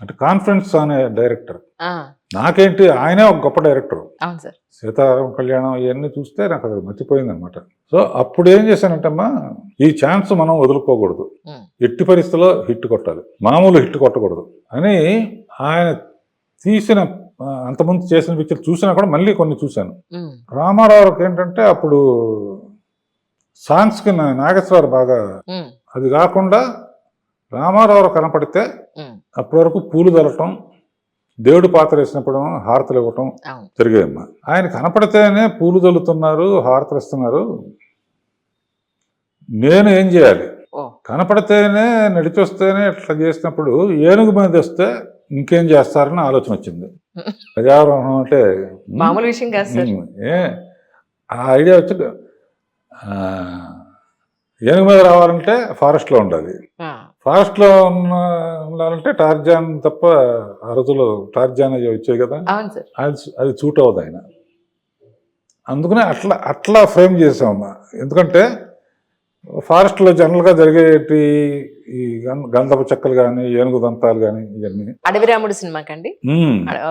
అంటే కాన్ఫిడెన్స్ అనే డైరెక్టర్ నాకేంటి ఆయనే ఒక గొప్ప డైరెక్టర్ అవును సార్. సీతారామ కళ్యాణం ఇవన్నీ చూస్తే నాకు అది మర్చిపోయింది అనమాట సో అప్పుడు ఏం చేశానంటమ్మా ఈ ఛాన్స్ మనం వదులుకోకూడదు. ఎట్టి పరిస్థితుల్లో హిట్ కొట్టాలి. మామూలు హిట్ కొట్టకూడదు. అని ఆయన తీసిన అంతకుముందు చేసిన పిక్చర్ చూసినా కూడా మళ్ళీ కొన్ని చూశాను. రామారావుకి ఏంటంటే అప్పుడు సాంగ్స్కి నా- నాగేశ్వరరావు బాగా అది కాకుండా రామారావు కనపడితే అప్పటి వరకు పూలు చల్లటం దేవుడి పాత్ర వేసినప్పుడు హారతలు ఇవ్వటం అవును. జరిగాయమ్మా ఆయన కనపడితేనే పూలు చల్లుతున్నారు హారతలు ఇస్తున్నారు. నేను ఏం చేయాలి? కనపడితేనే నడిచొస్తేనే ఇట్లా చేసినప్పుడు ఏనుగు మీద వస్తే ఇంకేం చేస్తారని ఆలోచన వచ్చింది. ప్రజారోహణం అంటే మామూలు విషయం కాదు ఏ ఆ ఐడియా వచ్చి ఏనుగు మీద రావాలంటే ఫారెస్ట్లో ఉండాలి. ఫారెస్ట్లో ఉన్న ఉండాలంటే టార్జాన్ తప్ప ఆ రోజుల్లో టార్జాన్ అవి వచ్చాయి కదా. అవును సార్. అది అది సూట్ అవ్వదు ఆయన. అందుకనే అట్లా అట్లా ఫ్రేమ్ చేసామమ్మా ఎందుకంటే ఫారెస్ట్లో జనరల్గా జరిగేటి ఈ గంధపు చెక్కలు కానీ ఏనుగు దంతాలు కానీ ఇవన్నీ. అడవి రాముడు సినిమాకండి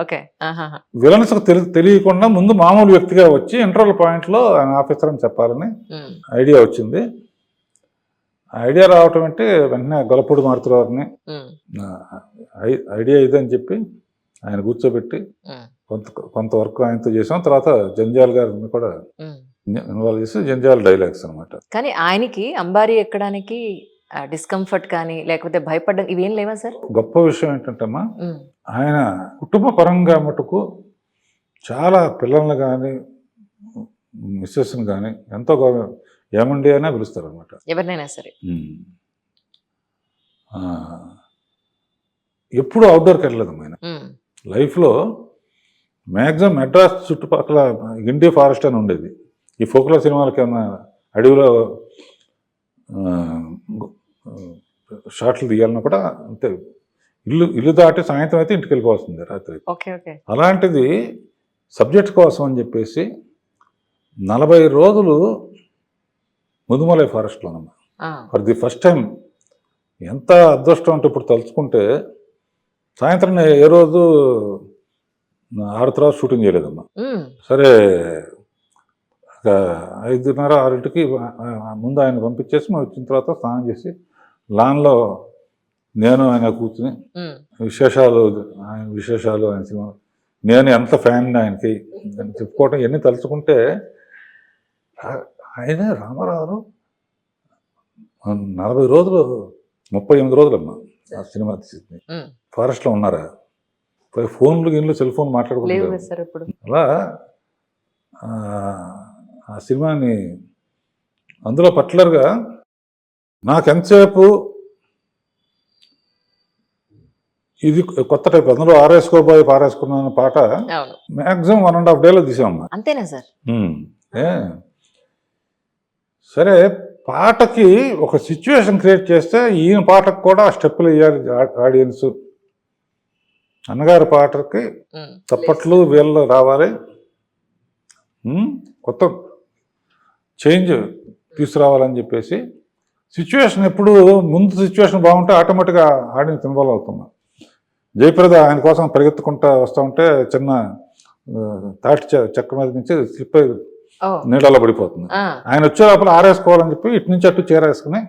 ఓకే. తెలి తెలియకుండా ముందు మామూలు వ్యక్తిగా వచ్చి ఇంటర్వల్ పాయింట్లో ఆయన ఆఫీసర్ అని చెప్పాలని ఐడియా వచ్చింది. ఐడియా రావటం అంటే వెంటనే గొలపూడి ఐ- ఐడియా ఇదని చెప్పి ఆయన కూర్చోబెట్టి కొంత కొంత వర్క్ ఆయనతో చేసాం. తర్వాత జంజాల్ గారిని కూడా. ఇన్వాల్వ్ చేసి జంజాల్ డైలాగ్స్ అనమాట కానీ ఆయనకి అంబారీ ఎక్కడానికి డిస్కంఫర్ట్ కానీ లేకపోతే భయపడడం ఇవేం లేవా సార్? గొప్ప విషయం ఏంటంటమ్మా ఆయన కుటుంబ పరంగా మటుకు చాలా పిల్లల్ని కానీ మిస్సెస్ని కానీ ఎంతో గౌరవ ఏమండి అయినా పిలుస్తారు అనమాట ఎవరినైనా సరే. ఎప్పుడు అవుట్డోర్కి వెళ్ళలేదు ఆయన. లైఫ్లో మ్యాక్సిమం మెడ్రాస్ చుట్టుపక్కల గిండి ఫారెస్ట్ అని ఉండేది. ఈ ఫోక్లో సినిమాలకి ఏమన్నా అడవిలో షాట్లు తీయాలన్నా కూడా అంతే. ఇల్లు ఇల్లు దాటి సాయంత్రం అయితే ఇంటికి వెళ్ళిపోవాల్సిందే రాత్రి అలాంటిది సబ్జెక్ట్ కోసం అని చెప్పేసి నలభై రోజులు ముదుమలై ఫారెస్ట్లోనమ్మా ఫర్ ది ఫస్ట్ టైం ఎంత అదృష్టం అంటే ఇప్పుడు తలుచుకుంటే సాయంత్రం ఏ రోజు ఆరు తర్వాత షూటింగ్ చేయలేదమ్మా. సరే ఒక ఐదున్నర ఆరింటికి ముందు ఆయన పంపించేసి మేము వచ్చిన తర్వాత స్నానం చేసి లాన్లో నేను ఆయన కూర్చుని విశేషాలు ఆయన విశేషాలు ఆయన సినిమా నేను ఎంత ఫ్యాన్ ఆయనకి చెప్పుకోవటం ఇవన్నీ తలుచుకుంటే ఆయనే రామారావు నలభై రోజులు ముప్పై ఎనిమిది రోజులమ్మా ఆ సినిమా తీసింది. ఫారెస్ట్లో ఉన్నారా? ఫోన్లు గిన్లు సెల్ ఫోన్ మాట్లాడుకుంటారు అలా ఆ, సినిమాని అందులో పర్టికులర్గా నాకు ఎంతసేపు ఇది కొత్త టైప్ అందులో ఆరేసుకోబోయి పారేసుకున్నాను పాట మ్యాక్సిమం వన్ అండ్ హాఫ్ డేలో తీసామమ్మా. అంతేనా సార్? ఏ? సరే పాటకి ఒక సిచ్యువేషన్ క్రియేట్ చేస్తే ఈయన పాటకు కూడా స్టెప్పులు వేయాలి ఆడియన్స్ అన్నగారి పాటకి చప్పట్లు వీళ్ళు రావాలి. కొత్త చేంజ్ తీసుకురావాలని చెప్పేసి సిచ్యువేషన్ ఎప్పుడు ముందు సిచ్యువేషన్ బాగుంటే ఆటోమేటిక్గా ఆడియన్స్ ఇన్వాల్వ్ అవుతున్నా. జయప్రద ఆయన కోసం పరిగెత్తుకుంటా వస్తూ ఉంటే చిన్న తాటి చెక్క మీద నుంచి స్లిప్ అయి నీళ్ళలో పడిపోతుంది. ఆయన వచ్చే లోపల ఆరేసుకోవాలని చెప్పి ఇటు నుంచి అటు చీరేసుకుని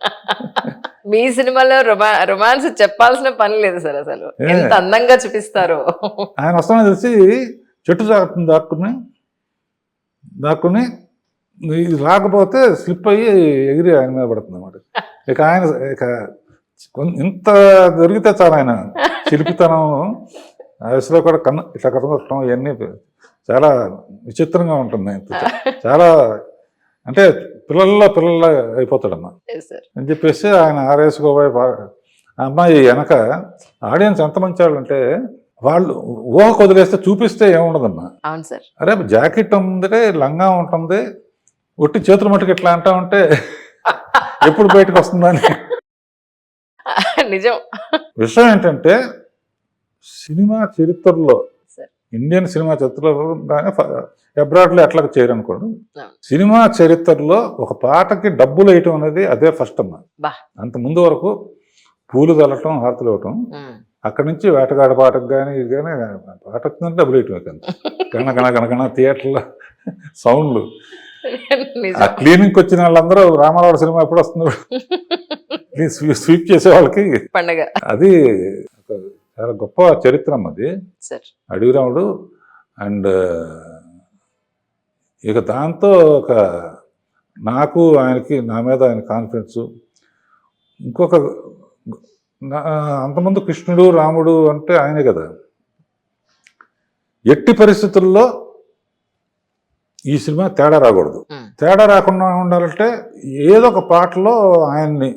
మీ సినిమాలో రొమా రొమాన్స్ చెప్పాల్సిన పని లేదు సార్ అసలు. ఎంత అందంగా చూపిస్తారో. ఆయన వస్తానని తెలిసి చెట్టు దాక్కుని దాక్కుని దాక్కుని ఇది రాకపోతే స్లిప్ అయ్యి ఎగిరి ఆయన మీద పడుతుంది అన్నమాట ఇక ఆయన ఇక ఇంత దొరికితే చాలు ఆయన. శిల్పితనం ఆ వయసులో కూడా కన్ను ఇట్లా కథం ఇవన్నీ చాలా విచిత్రంగా ఉంటుంది. చాలా అంటే పిల్లల్లో పిల్లల్లో అయిపోతాడమ్మా. అని చెప్పేసి ఆయన ఆరేసుకోబోయే బా- ఆ అమ్మాయి వెనక ఆడియన్స్ ఎంత మంచి వాళ్ళు అంటే వాళ్ళు ఊహ వదిలేస్తే చూపిస్తే ఏముండదమ్మా అవును సార్ అరే జాకెట్ ఉంది లంగా ఉంటుంది ఒట్టి చేతులు మట్టుకు ఇట్లా అంటా ఉంటే ఎప్పుడు బయటకు వస్తుందని నిజం విషయం ఏంటంటే సినిమా చరిత్రలో. ఇండియన్ సినిమా చరిత్రలో అబ్రాడ్లో ఎట్లా చేయరనుకోండి. సినిమా చరిత్రలో ఒక పాటకి డబ్బులు వేయటం అనేది అదే ఫస్ట్ అమ్మా. అంత ముందు వరకు పూలు చల్లటం హారతులు ఇవ్వటం. అక్కడి నుంచి వేటగాడ పాటకు కానీ ఇది కానీ పాట వచ్చిందంటే డబ్బులు వేయటం గణ గణ గణ గణ థియేటర్లో సౌండ్లు. ఆ క్లీనింగ్కి వచ్చిన వాళ్ళందరూ రామారావు సినిమా ఎప్పుడు వస్తుంది స్వీప్ చేసే వాళ్ళకి పండగ. అది చాలా గొప్ప చరిత్రం అది అడవిరాముడు అండ్ ఇక దాంతో ఒక నాకు ఆయనకి నా మీద ఆయన కాన్ఫిడెన్స్ ఇంకొక అంతకుముందు కృష్ణుడు రాముడు అంటే ఆయనే కదా. ఎట్టి పరిస్థితుల్లో ఈ సినిమా తేడా రాకూడదు. తేడా రాకుండా ఉండాలంటే ఏదో ఒక పాటలో ఆయన్ని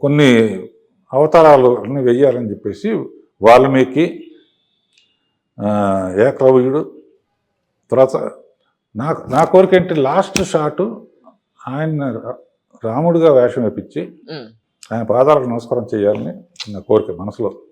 కొన్ని అవతారాలు అన్ని వెయ్యాలని చెప్పేసి వాల్మీకి ఏకలవ్యుడు తర్వాత నా నా కోరిక ఏంటి లాస్ట్ షాటు ఆయన రాముడిగా వేషం వేపించి. ఆయన పాదాలకు నమస్కారం చేయాలని నా కోరిక మనసులో